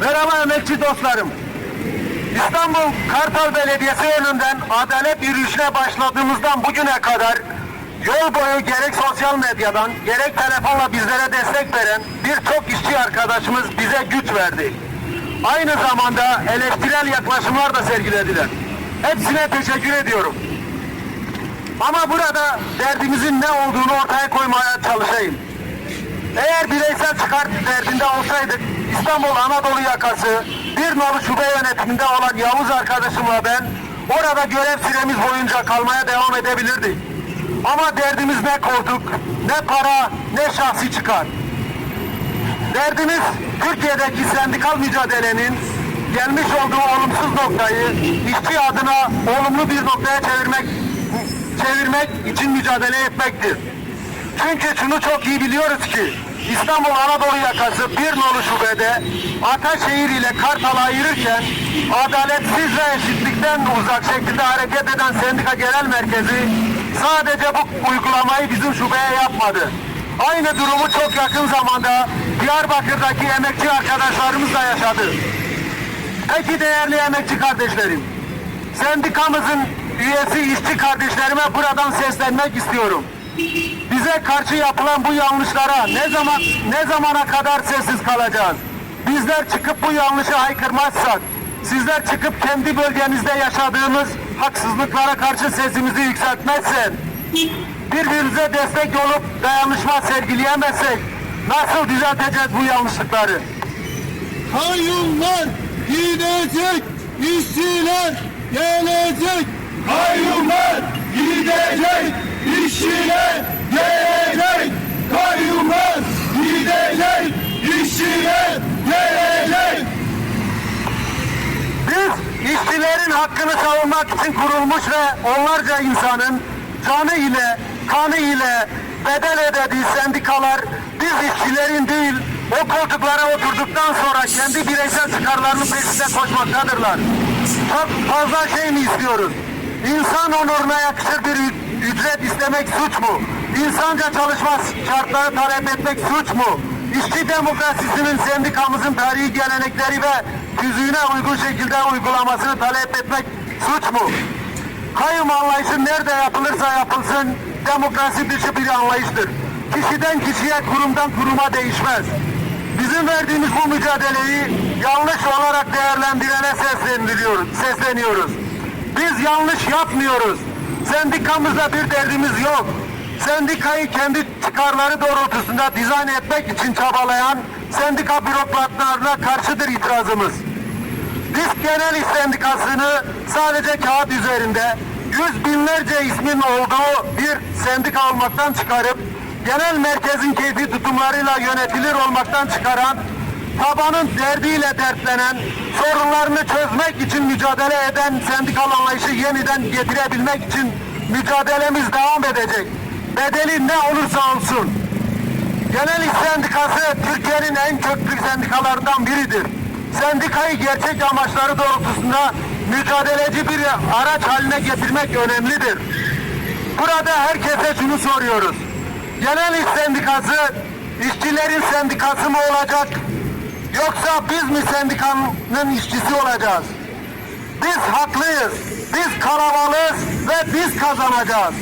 Merhaba emekçi dostlarım. İstanbul Kartal Belediyesi önünden adalet yürüyüşüne başladığımızdan bugüne kadar yol boyu gerek sosyal medyadan gerek telefonla bizlere destek veren birçok işçi arkadaşımız bize güç verdi. Aynı zamanda eleştirel yaklaşımlar da sergilediler. Hepsine teşekkür ediyorum. Ama burada derdimizin ne olduğunu ortaya koymaya çalışayım. Eğer bireysel çıkar derdinde olsaydık İstanbul Anadolu yakası bir nolu şube yönetiminde olan Yavuz arkadaşımla ben orada görev süremiz boyunca kalmaya devam edebilirdik. Ama derdimiz ne koltuk, ne para, ne şahsi çıkar. Derdimiz Türkiye'deki sendikal mücadelenin gelmiş olduğu olumsuz noktayı işçi adına olumlu bir noktaya çevirmek çevirmek için mücadele etmektir. Çünkü şunu çok iyi biliyoruz ki İstanbul Anadolu yakası bir nolu şubede Ataşehir ile Kartal'ı ayırırken adaletsiz ve eşitlikten uzak şekilde hareket eden sendika genel merkezi sadece bu uygulamayı bizim şubeye yapmadı. Aynı durumu çok yakın zamanda Diyarbakır'daki emekçi arkadaşlarımız da yaşadı. Peki değerli emekçi kardeşlerim, sendikamızın üyesi işçi kardeşlerime buradan seslenmek istiyorum. Bize karşı yapılan bu yanlışlara ne zaman ne zamana kadar sessiz kalacağız? Bizler çıkıp bu yanlışı haykırmazsak, sizler çıkıp kendi bölgenizde yaşadığımız haksızlıklara karşı sesimizi yükseltmezsen, birbirimize destek olup dayanışma sergileyemezsek nasıl düzelteceğiz bu yanlışlıkları? Kayyumlar gidecek, işçiler gelecek. Kayyumlar gidecek, işçilerin hakkını savunmak için kurulmuş ve onlarca insanın canı ile, kanı ile bedel ödediği sendikalar biz işçilerin değil o koltuklara oturduktan sonra kendi bireysel çıkarlarının peşinde koşmaktadırlar. Çok fazla şey mi istiyoruz? İnsan onuruna yakışır bir ücret istemek suç mu? İnsanca çalışma şartları talep etmek suç mu? İşçi demokrasisinin sendikamızın tarihi gelenekleri ve tüzüğüne uygun şekilde uygulamasını talep etmek suç mu? Kayyum anlayışı nerede yapılırsa yapılsın demokrasi dışı bir anlayıştır. Kişiden kişiye, kurumdan kuruma değişmez. Bizim verdiğimiz bu mücadeleyi yanlış olarak değerlendirene sesleniyoruz. sesleniyoruz. Biz yanlış yapmıyoruz. Sendikamızda bir derdimiz yok. Sendikayı kendi çıkarları doğrultusunda dizayn etmek için çabalayan sendika bürokratlarına karşıdır itirazımız. Biz genel iş sendikasını sadece kağıt üzerinde yüz binlerce ismin olduğu bir sendika olmaktan çıkarıp genel merkezin keyfi tutumlarıyla yönetilir olmaktan çıkaran tabanın derdiyle dertlenen, sorunlarını çözmek için mücadele eden sendikal anlayışı yeniden getirebilmek için mücadelemiz devam edecek. Bedeli ne olursa olsun. Genel İş Sendikası Türkiye'nin en köklü sendikalarından biridir. Sendikayı gerçek amaçları doğrultusunda mücadeleci bir araç haline getirmek önemlidir. Burada herkese şunu soruyoruz. Genel İş Sendikası işçilerin sendikası mı olacak? Yoksa biz mi sendikanın işçisi olacağız? Biz haklıyız, biz kalabalığız ve biz kazanacağız.